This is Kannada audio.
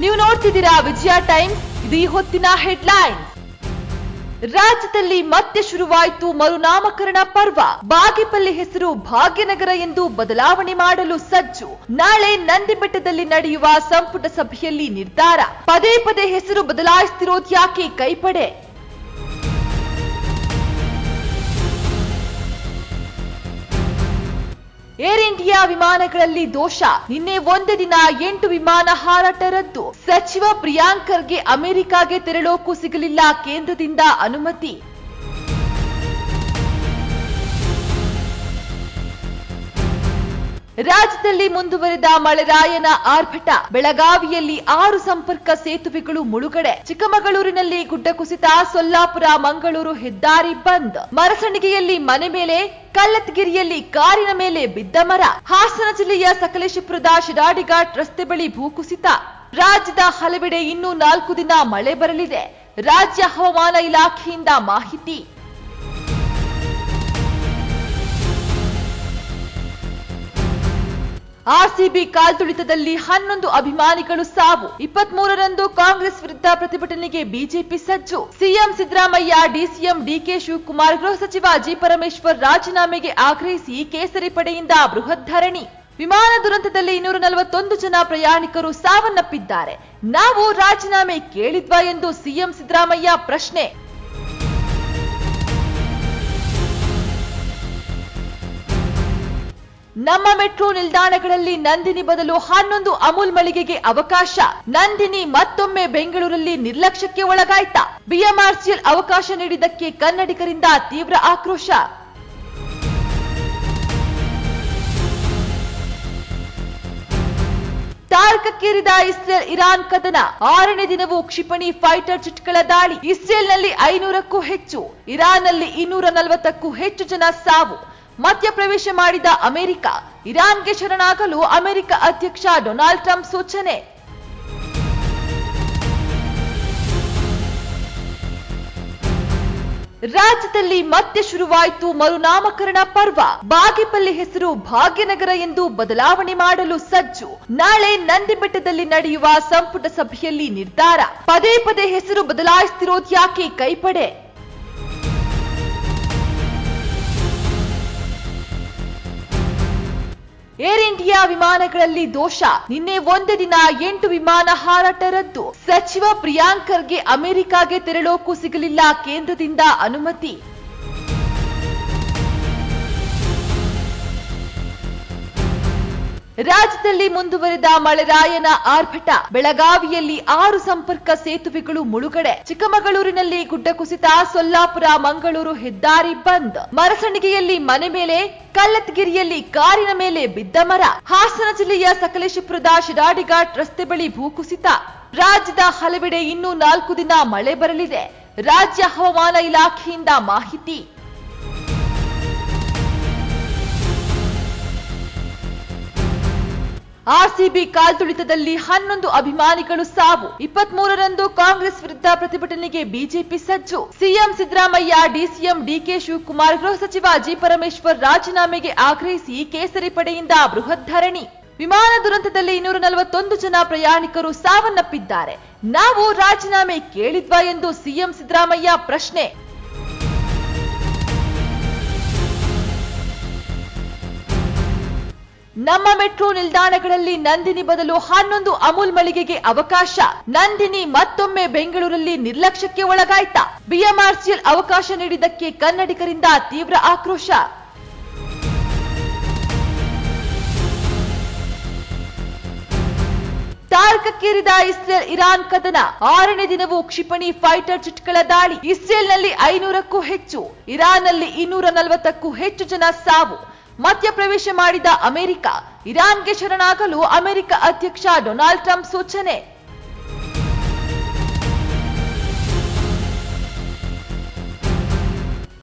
ನೀವು ನೋಡ್ತಿದ್ದೀರಾ ವಿಜಯ ಟೈಮ್ಸ್? ಇದು ಈ ಹೊತ್ತಿನ ಹೆಡ್ಲೈನ್. ರಾಜ್ಯದಲ್ಲಿ ಮತ್ತೆ ಶುರುವಾಯಿತು ಮರುನಾಮಕರಣ ಪರ್ವ. ಬಾಗಿಪಲ್ಲಿ ಹೆಸರು ಭಾಗ್ಯನಗರ ಎಂದು ಬದಲಾವಣೆ ಮಾಡಲು ಸಜ್ಜು. ನಾಳೆ ನಂದಿಬೆಟ್ಟದಲ್ಲಿ ನಡೆಯುವ ಸಂಪುಟ ಸಭೆಯಲ್ಲಿ ನಿರ್ಧಾರ. ಪದೇ ಪದೇ ಹೆಸರು ಬದಲಾಯಿಸ್ತಿರೋದ್ಯಾಕೆ ಕೈಪಡೆ? ಏರ್ ಇಂಡಿಯಾ ವಿಮಾನಗಳಲ್ಲಿ ದೋಷ. ನಿನ್ನೆ ಒಂದೇ ದಿನ ಎಂಟು ವಿಮಾನ ಹಾರಾಟ ರದ್ದು. ಸಚಿವ ಪ್ರಿಯಾಂಕರ್ಗೆ ಅಮೆರಿಕಾಗೆ ತೆರಳೋಕು ಸಿಗಲಿಲ್ಲ ಕೇಂದ್ರದಿಂದ ಅನುಮತಿ. ರಾಜ್ಯದಲ್ಲಿ ಮುಂದುವರೆದ ಮಳೆರಾಯನ ಆರ್ಭಟ. ಬೆಳಗಾವಿಯಲ್ಲಿ ಆರು ಸಂಪರ್ಕ ಸೇತುವೆಗಳು ಮುಳುಗಡೆ. ಚಿಕ್ಕಮಗಳೂರಿನಲ್ಲಿ ಗುಡ್ಡ ಕುಸಿತ, ಸೊಲ್ಲಾಪುರ, ಮಂಗಳೂರು ಹೆದ್ದಾರಿ ಬಂದ್. ಮರಸಣಿಗೆಯಲ್ಲಿ ಮನೆ ಮೇಲೆ, ಕಲ್ಲತ್ಗಿರಿಯಲ್ಲಿ ಕಾರಿನ ಮೇಲೆ ಬಿದ್ದ ಮರ. ಹಾಸನ ಜಿಲ್ಲೆಯ ಸಕಲೇಶಪುರದ ಶಿರಾಡಿಘಾಟ್ ರಸ್ತೆ ಬಳಿ ಭೂಕುಸಿತ ರಾಜ್ಯದ ಹಲವೆಡೆ ಇನ್ನೂ ನಾಲ್ಕು ದಿನ ಮಳೆ ಬರಲಿದೆ. ರಾಜ್ಯ ಹವಾಮಾನ ಇಲಾಖೆಯಿಂದ ಮಾಹಿತಿ. ಆರ್ಸಿಬಿ ಕಾಲ್ತುಳಿತದಲ್ಲಿ ಹನ್ನೊಂದು ಅಭಿಮಾನಿಗಳು ಸಾವು. ಇಪ್ಪತ್ಮೂರರಂದು ಕಾಂಗ್ರೆಸ್ ವಿರುದ್ಧ ಪ್ರತಿಭಟನೆಗೆ ಬಿಜೆಪಿ ಸಜ್ಜು. CM Siddaramaiah, DCM DK Shivakumar, ಗೃಹ ಸಚಿವ ಜಿ ಪರಮೇಶ್ವರ್ ರಾಜೀನಾಮೆಗೆ ಆಗ್ರಹಿಸಿ ಕೇಸರಿ ಪಡೆಯಿಂದ ಬೃಹತ್ ಧರಣಿ. ವಿಮಾನ ದುರಂತದಲ್ಲಿ ಇನ್ನೂರ ನಲವತ್ತೊಂದು ಜನ ಪ್ರಯಾಣಿಕರು ಸಾವನ್ನಪ್ಪಿದ್ದಾರೆ. ನಾವು ರಾಜೀನಾಮೆ ಕೇಳಿದ್ವಾ ಎಂದು ಸಿಎಂ ಸಿದ್ದರಾಮಯ್ಯ ಪ್ರಶ್ನೆ. ನಮ್ಮ ಮೆಟ್ರೋ ನಿಲ್ದಾಣಗಳಲ್ಲಿ ನಂದಿನಿ ಬದಲು ಹನ್ನೊಂದು ಅಮೂಲ್ ಮಳಿಗೆಗೆ ಅವಕಾಶ. ನಂದಿನಿ ಮತ್ತೊಮ್ಮೆ ಬೆಂಗಳೂರಲ್ಲಿ ನಿರ್ಲಕ್ಷ್ಯಕ್ಕೆ ಒಳಗಾಯ್ತ. ಬಿಎಂಆರ್ಸಿಎಲ್ ಅವಕಾಶ ನೀಡಿದ್ದಕ್ಕೆ ಕನ್ನಡಿಗರಿಂದ ತೀವ್ರ ಆಕ್ರೋಶ. ತಾರಕಕ್ಕೇರಿದ ಇಸ್ರೇಲ್ ಇರಾನ್ ಕದನ. ಆರನೇ ದಿನವೂ ಕ್ಷಿಪಣಿ ಫೈಟರ್ ಜೆಟ್ಗಳ ದಾಳಿ. ಇಸ್ರೇಲ್ನಲ್ಲಿ ಐನೂರಕ್ಕೂ ಹೆಚ್ಚು, ಇರಾನ್ನಲ್ಲಿ ಇನ್ನೂರ ನಲವತ್ತಕ್ಕೂ ಹೆಚ್ಚು ಜನ ಸಾವು. ಮಧ್ಯಪ್ರವೇಶ ಮಾಡಿದ ಅಮೆರಿಕ, ಇರಾನ್ಗೆ ಶರಣಾಗಲು ಅಮೆರಿಕ ಅಧ್ಯಕ್ಷ ಡೊನಾಲ್ಡ್ ಟ್ರಂಪ್ ಸೂಚನೆ. ರಾಜ್ಯದಲ್ಲಿ ಮತ್ತೆ ಶುರುವಾಯಿತು ಮರುನಾಮಕರಣ ಪರ್ವ. ಬಾಗೇಪಲ್ಲಿ ಹೆಸರು ಭಾಗ್ಯನಗರ ಎಂದು ಬದಲಾವಣೆ ಮಾಡಲು ಸಜ್ಜು. ನಾಳೆ ನಂದಿಬೆಟ್ಟದಲ್ಲಿ ನಡೆಯುವ ಸಂಪುಟ ಸಭೆಯಲ್ಲಿ ನಿರ್ಧಾರ. ಪದೇ ಪದೇ ಹೆಸರು ಬದಲಾಯಿಸ್ತಿರೋದ್ಯಾಕೆ ಕೈಪಡೆ? ವಿಮಾನಗಳಲ್ಲಿ ದೋಷ. ನಿನ್ನೆ ಒಂದೇ ದಿನ ಎಂಟು ವಿಮಾನ ಹಾರಾಟ ರದ್ದು ಸಚಿವ ಪ್ರಿಯಾಂಕರ್ಗೆ ಅಮೆರಿಕಾಗೆ ತೆರಳೋಕು ಸಿಗಲಿಲ್ಲ ಕೇಂದ್ರದಿಂದ ಅನುಮತಿ. ರಾಜ್ಯದಲ್ಲಿ ಮುಂದುವರೆದ ಮಳೆರಾಯನ ಆರ್ಭಟ. ಬೆಳಗಾವಿಯಲ್ಲಿ ಆರು ಸಂಪರ್ಕ ಸೇತುವೆಗಳು ಮುಳುಗಡೆ. ಚಿಕ್ಕಮಗಳೂರಿನಲ್ಲಿ ಗುಡ್ಡ ಕುಸಿತ, ಸೊಲ್ಲಾಪುರ, ಮಂಗಳೂರು ಹೆದ್ದಾರಿ ಬಂದ್. ಮರಸಣಿಗೆಯಲ್ಲಿ ಮನೆ ಮೇಲೆ, ಕಲ್ಲತ್ಗಿರಿಯಲ್ಲಿ ಕಾರಿನ ಮೇಲೆ ಬಿದ್ದ ಮರ. ಹಾಸನ ಜಿಲ್ಲೆಯ ಸಕಲೇಶಪುರದ ಶಿರಾಡಿಘಾಟ್ ರಸ್ತೆ ಬಳಿ ಭೂಕುಸಿತ ರಾಜ್ಯದ ಹಲವೆಡೆ ಇನ್ನೂ ನಾಲ್ಕು ದಿನ ಮಳೆ ಬರಲಿದೆ. ರಾಜ್ಯ ಹವಾಮಾನ ಇಲಾಖೆಯಿಂದ ಮಾಹಿತಿ. ಆರ್ಸಿಬಿ ಕಾಲ್ತುಳಿತದಲ್ಲಿ ಹನ್ನೊಂದು ಅಭಿಮಾನಿಗಳು ಸಾವು. ಇಪ್ಪತ್ಮೂರರಂದು ಕಾಂಗ್ರೆಸ್ ವಿರುದ್ಧ ಪ್ರತಿಭಟನೆಗೆ ಬಿಜೆಪಿ ಸಜ್ಜು. CM Siddaramaiah, DCM DK Shivakumar, ಗೃಹ ಸಚಿವ ಜಿ ಪರಮೇಶ್ವರ್ ರಾಜೀನಾಮೆಗೆ ಆಗ್ರಹಿಸಿ ಕೇಸರಿ ಪಡೆಯಿಂದ ಬೃಹತ್ ಧರಣಿ. ವಿಮಾನ ದುರಂತದಲ್ಲಿ ಇನ್ನೂರ ನಲವತ್ತೊಂದು ಜನ ಪ್ರಯಾಣಿಕರು ಸಾವನ್ನಪ್ಪಿದ್ದಾರೆ. ನಾವು ರಾಜೀನಾಮೆ ಕೇಳಿದ್ವಾ ಎಂದು ಸಿಎಂ ಸಿದ್ದರಾಮಯ್ಯ ಪ್ರಶ್ನೆ. ನಮ್ಮ ಮೆಟ್ರೋ ನಿಲ್ದಾಣಗಳಲ್ಲಿ ನಂದಿನಿ ಬದಲು ಹನ್ನೊಂದು ಅಮೂಲ್ ಮಳಿಗೆಗೆ ಅವಕಾಶ. ನಂದಿನಿ ಮತ್ತೊಮ್ಮೆ ಬೆಂಗಳೂರಲ್ಲಿ ನಿರ್ಲಕ್ಷ್ಯಕ್ಕೆ ಒಳಗಾಯ್ತ. ಬಿಎಂಆರ್ಸಿಎಲ್ ಅವಕಾಶ ನೀಡಿದ್ದಕ್ಕೆ ಕನ್ನಡಿಗರಿಂದ ತೀವ್ರ ಆಕ್ರೋಶ. ತಾರಕಕ್ಕೇರಿದ ಇಸ್ರೇಲ್ ಇರಾನ್ ಕದನ. ಆರನೇ ದಿನವೂ ಕ್ಷಿಪಣಿ ಫೈಟರ್ ಜೆಟ್ಗಳ ದಾಳಿ. ಇಸ್ರೇಲ್ನಲ್ಲಿ ಐನೂರಕ್ಕೂ ಹೆಚ್ಚು, ಇರಾನ್ನಲ್ಲಿ ಇನ್ನೂರ ನಲವತ್ತಕ್ಕೂ ಹೆಚ್ಚು ಜನ ಸಾವು. ಮಧ್ಯಪ್ರವೇಶ ಮಾಡಿದ ಅಮೆರಿಕ ಇರಾನ್ಗೆ ಶರಣಾಗಲು ಅಮೆರಿಕ ಅಧ್ಯಕ್ಷ ಡೊನಾಲ್ಡ್ ಟ್ರಂಪ್ ಸೂಚನೆ.